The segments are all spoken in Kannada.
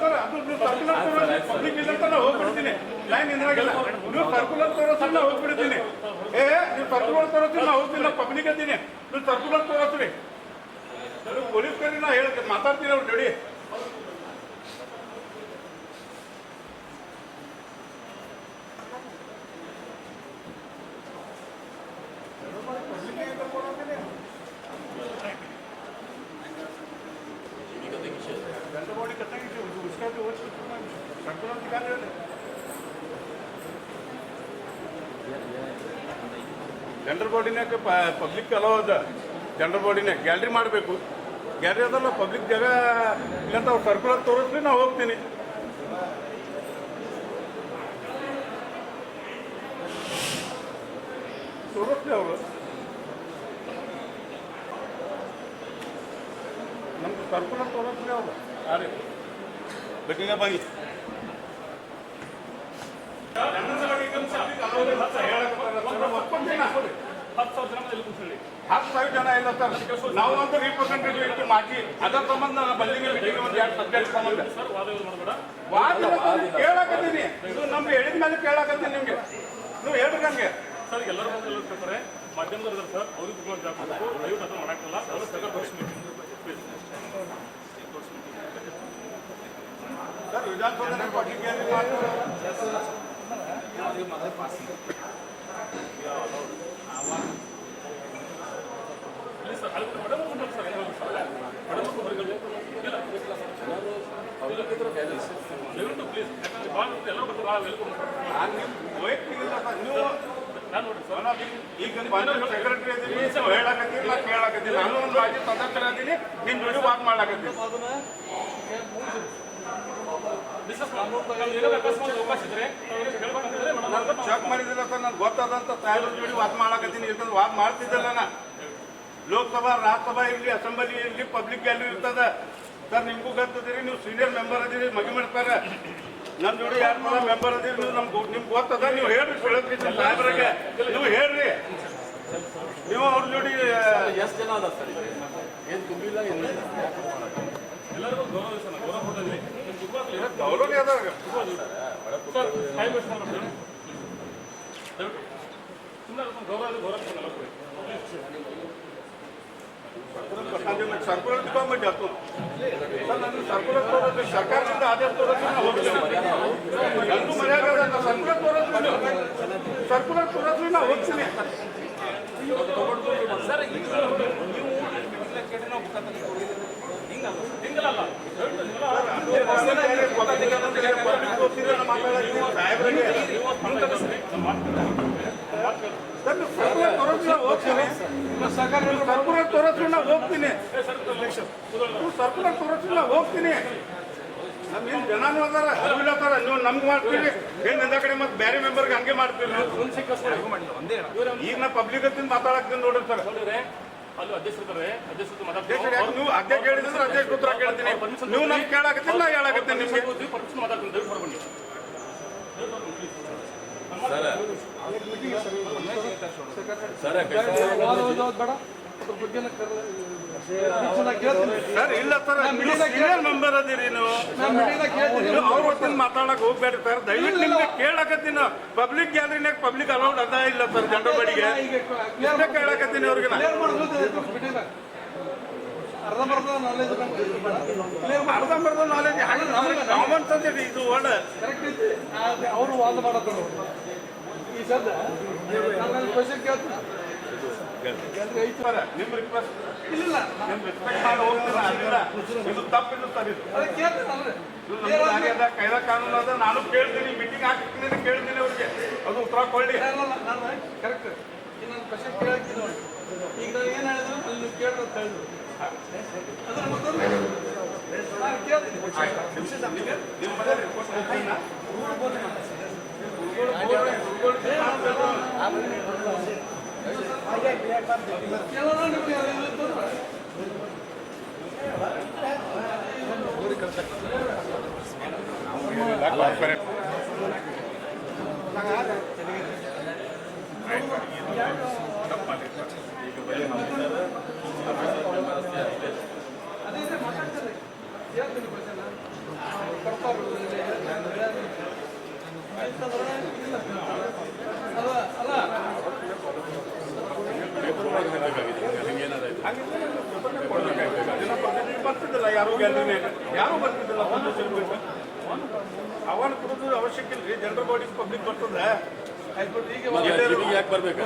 ಸರ್, ಅದು ನೀವು ಪಬ್ಲಿಕ್ ಲೈನ್ ಇಂದ್ರಾಗಿಲ್ಲ ನೀವು ಸರ್ಕುಲರ್ ತೋರಿಸಿ, ನಾ ಏ, ನೀವು ಸರ್ಕುಲರ್ ತೋರಿಸಿ, ನಾ ಹೋಗ್ತೀನಿ ಪಬ್ಲಿಕ್ ಇದ್ದೀನಿ ನೀವು ಸರ್ಕುಲರ್ ತೋರಿಸ್ರಿ. ಪೊಲೀಸ್ ಕರಿ ನಾ ಹೇಳಕ್ಕೆ ಮಾತಾಡ್ತೀನಿ ಅವ್ರು ready Orada o çıkmamış. Sakın public allow ಅದ. ಜನರ ಬಾಡಿನಾಗ ಗ್ಯಾಲ್ರಿ ಮಾಡಬೇಕು. ಗ್ಯಾಲರಿ ಅದಲ್ಲ ಪಬ್ಲಿಕ್ ಜಾಗ ಇಲ್ಲಂತ ಅವ್ರು ಸರ್ಕುಲರ್ ತೋರಿಸ್ರಿ, ನಾವು ಹೋಗ್ತೀನಿ. ತೋರಿಸ್ರಿ ಅವರು. ನಮ್ಗೆ ಸರ್ಕುಲರ್ ತೋರಿಸ್ರಿ ಅವರು. ಆ ಬೇಕಿಂಗ ಬಾಗಿ ಹತ್ತು ಸಾವಿರ ಜನ ಇಲ್ಲ ಸರ್ ನಾವು ಒಂದು ರಿಪ್ರೆಸೆಂಟೇಟಿವ್ ಮಾಡಿ ಅದರ ಸಂಬಂಧ ನಾನು ಬಂದಿಗೆ ಮೀಟಿಂಗ್ ಒಂದು ಎರಡು ಸಬ್ಜೆಕ್ಟ್ ಸಂಬಂಧ ವಾದ ಕೇಳಕತ್ತೀನಿ ಇದು ನಮ್ಗೆ ಹೇಳಿದ ಮೇಲೆ ಕೇಳಕತ್ತೀನಿ ನಿಮ್ಗೆ ನೀವು ಹೇಳ್ರಿ ಸರ್ ಎಲ್ಲರೂ ಬಂದು ಕೇಳ್ತಾರೆ ಮಾಧ್ಯಮದವ್ರು ಸಗರ್ ಈಗ ಸೆಕ್ರೆಟರಿ ಅದೀನಿ ಹೇಳಕತ್ತೀನಿ ನಾನು ಒಂದು ಮಾಜಿ ಸದಸ್ಯರ ನಿನ್ನ ಜೋಡಿ ವಾಕ್ ಮಾಡ್ಲಾಕತ್ತೀನಿ ನಾನು ಚೆಕ್ ಮಾಡಿದಿಲ್ಲ ಸರ್ ನನ್ಗೆ ಗೊತ್ತಾದಂತ ಸಾಹೇಬ್ರ ಜೋಡಿ ವಾದ ಮಾಡಕತ್ತೀನಿ ಇರ್ತದೆ ವಾದ ಮಾಡ್ತಿದ್ದಲ್ಲ ನಾ. ಲೋಕಸಭಾ ರಾಜ್ಯಸಭಾ ಇರಲಿ ಅಸೆಂಬ್ಲಿ ಇರಲಿ ಪಬ್ಲಿಕ್ ಗ್ಯಾಲರಿ ಇರ್ತದ. ಸರ್ ನಿಮಗೂ ಗೊತ್ತದಿರಿ ನೀವು ಸೀನಿಯರ್ ಮೆಂಬರ್ ಅದೀರಿ ಮಗಿ ಮಾಡ್ತಾರೆ. ನಮ್ಮ ಜೋಡಿ ಯಾರು ಕೂಡ ಮೆಂಬರ್ ಅದೀರಿ ನೀವು ನಮ್ಗೆ ನಿಮ್ಗೆ ಗೊತ್ತದ? ನೀವು ಹೇಳ್ರಿ ಸುಳತ್ರಿ ಸಾಹೇಬ್ರಿಗೆ. ನೀವು ಹೇಳ್ರಿ. ನೀವು ಅವ್ರ ಜೋಡಿ ಎಷ್ಟು ಜನ ಅದ ಸರ್? ಏನು ತುಂಬಿಲ್ಲ ಎಲ್ಲರಿಗೂ ಗೌರವ ಸರ್ ಗೌರವ ಕೊಟ್ಟಿದ್ವಿ ನಿಮ್ಗೆ ತುಂಬಾ ಗೌರವ ಅದಾಗ ಸರ್ ಟೈಮ್ ವೇಸ್ಟ್ ಮಾಡ್ಬೇಡಿ ದಯವಿಟ್ಟು ಸುಮ್ಮನೆ ಗೌರವ ಇದೆ, ಗೌರವ ಕೊಡಲ್ಲ ಕೊಡಿ ಸರ್ಕುಲರ್ ತಗೊಂಡ್ಬಿಟ್ಟು ಹತ್ತು ಸರ್ ನನಗೆ ಸರ್ಕುಲರ್ ತೋರಿಸ್ರಿ ಸರ್ಕಾರದಿಂದ ಆದೇಶ ತೋರಿಸ್ರಿ ನಾ ಹೋಗ್ತೀನಿ ನಂದು ಮರ್ಯಾದೆ ಅದ, ನಾ ಸರ್ಕುಲರ್ ತೋರಿಸ್ರಿ ನೀವು. ಸರ್ಕುಲರ್ ತೋರಿಸ್ರಿ ನಾ ಹೋಗ್ತೀನಿ ಸರ್ಕುಲರ್ ತೋರಿಸ್ರಿ ಹೋಗ್ತೀನಿ ಸರ್ಕುಲರ್ ತೋರಿಸ್ರಿ ಹೋಗ್ತೀನಿ ನಮ್ಗೇನು ಜನನೂ ಅದಾರ ಅರಿವಿಲ್ಲ ಅದಾರ ನೀವು ನಮ್ಗೆ ಮಾಡ್ತೀರಿ ಏನ್ ಕಡೆ ಮತ್ತೆ ಬೇರೆ ಮೆಂಬರ್ಗೆ ಹಂಗೆ ಮಾಡ್ತೀರಿ. ಈಗ ನಾ ಪಬ್ಲಿಕ್ ಹತ್ತಿಂದ ಮಾತಾಡಕ್ತೀನಿ ನೋಡ್ರಿ ಸರ್ ನೋಡಿದ್ರೆ ಅಲ್ಲಿ ಅಧ್ಯಕ್ಷರಿದ್ದಾರೆ ಅಧ್ಯಕ್ಷರು ಅಧ್ಯಕ್ಷರು ಯಾಕೆ ನೀವು ಅಧ್ಯಕ್ಷ ಹೇಳಿದ್ರೆ ಅಧ್ಯಕ್ಷ ಉತ್ತರ ಕೇಳ್ತೀನಿ. ನೀವು ನಮ್ಗೆ ಕೇಳಾಕತ್ತೀನಿ ನಾ ಹೇಳಾಕತ್ತೀನಿ ನಿಮ್ಗೆ ಪರ್ಮಿಷನ್ ಮಾತಾಡ್ತೀನಿ ದಯವಿಟ್ಟು ಹೊರಬನ್ನಿ ಸರ್ ಸರ್ ಇಲ್ಲ ಸರ್ ಸೀನಿಯರ್ ಮೆಂಬರ್ ಅದೀರಿ ನೀವು. ನೀವು ಅವ್ರ ಒಟ್ಟಿನ ಮಾತಾಡಕ್ ಹೋಗ್ಬೇಡ್ರಿ ಸರ್. ದಯವಿಟ್ಟು ನಿಮ್ಗೆ ಕೇಳಾಕತ್ತೀನಿ. ಪಬ್ಲಿಕ್ ಗ್ಯಾಲರಿನಾಗ ಪಬ್ಲಿಕ್ ಅಲೌಡ್ ಅದ ಇಲ್ಲ ಸರ್ ಜನರ ಬಡಿಗೆ ಕೇಳಾಕತ್ತೀನಿ ಅವ್ರಿಗೆ. ಅರ್ಧಂಬರ್ಧ ನಾಲೆಜ್ ಅರ್ಧಂಬರ್ಧ ನಾಲೆಜ್ ಕಾಮನ್ ಇದೆ ವರ್ಡ್ ಕರೆಕ್ಟ್ ಐತಿ. ಅವರು ವಾದ ಮಾಡತ್ತಾರ ಈ ಸದ್ದ ನಾನು ಕ್ವಶನ್ ಕೇಳ್ತೀನಿ ನಿಮ್ಮ ರಿಕ್ವೆಸ್ಟ್ ಇಲ್ಲ ನಿಮ್ ರೆಸ್ಪೆಕ್ಟ್ ಮಾಡಿ ಹೋಗ್ತೀರಾ ಅದಿಲ್ಲ ಇದು ತಪ್ಪಿಲ್ಲ ಸರ್ ಕಾನೂನು ಅದ. ನಾನು ಕೇಳ್ತೀನಿ ಮೀಟಿಂಗ್ ಹಾಕ್ತೀನಿ ಕೇಳ್ತೀನಿ ಅವ್ರಿಗೆ. ಅದು ಉತ್ತರ ಕೊಡ್ಲಿ. ಕರೆಕ್ಟ್ ಈಗ ಪ್ರಶ್ನೆ ನೋಡಿ. ಈಗ ನಾವು ಏನು ಹೇಳಿದ್ರು? ಅಲ್ಲಿ ನೀವು ಅಂತ ಹೇಳಿದ್ರು. ಅದ್ರ ಮತ್ತೊಂದು? ಕೇಳೋಣ ನಿಮ್ಗೆ ಬರ್ತಿದ್ದಿಲ್ಲ ಯಾರು ಗ್ಯಾಲರಿನೇ ಯಾರು ಬರ್ತಿದ್ದಿಲ್ಲ? ಒಂದು ಅವನ ಕುರಿತು ಅವಶ್ಯಕ ಇಲ್ರಿ. ಜನರಲ್ ಬಾಡಿ ಪಬ್ಲಿಕ್ ಬರ್ತದ ಯಾಕೆ ಬರ್ಬೇಕು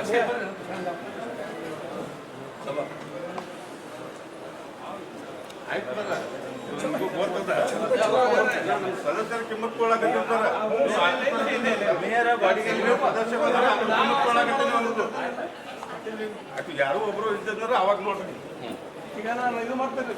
ಸದಸ್ಯರ ಕಿಮ್ಮತ್ ಕೊಡಕತ್ತಿರ್ತಾರ ಆಯ್ತು ಯಾರೋ ಒಬ್ರು ಇದ್ದಂದ್ರೆ ಅವಾಗ ನೋಡ್ರಿ. ಈಗ ನಾನು ಇದು ಮಾಡ್ತೇನೆ